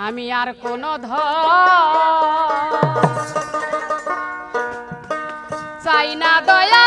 আমি আর কোন ধ চাই না দয়াল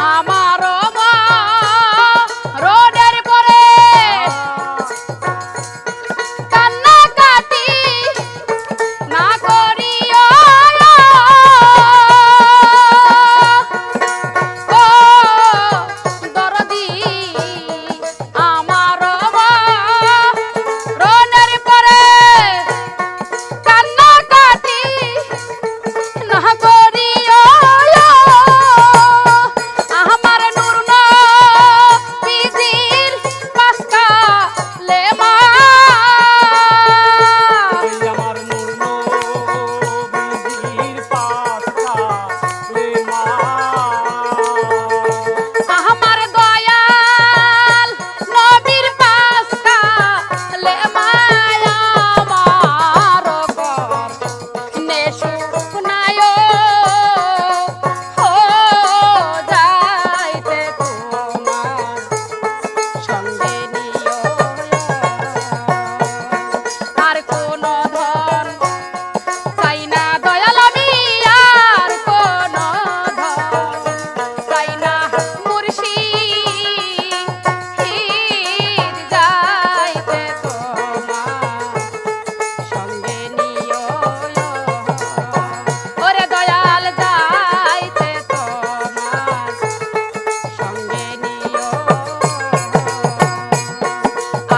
ama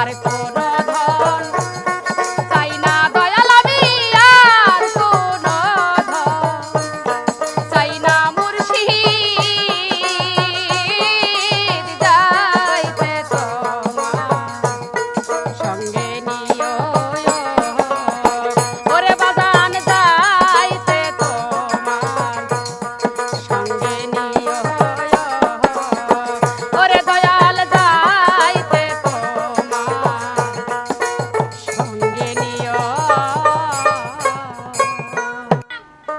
Para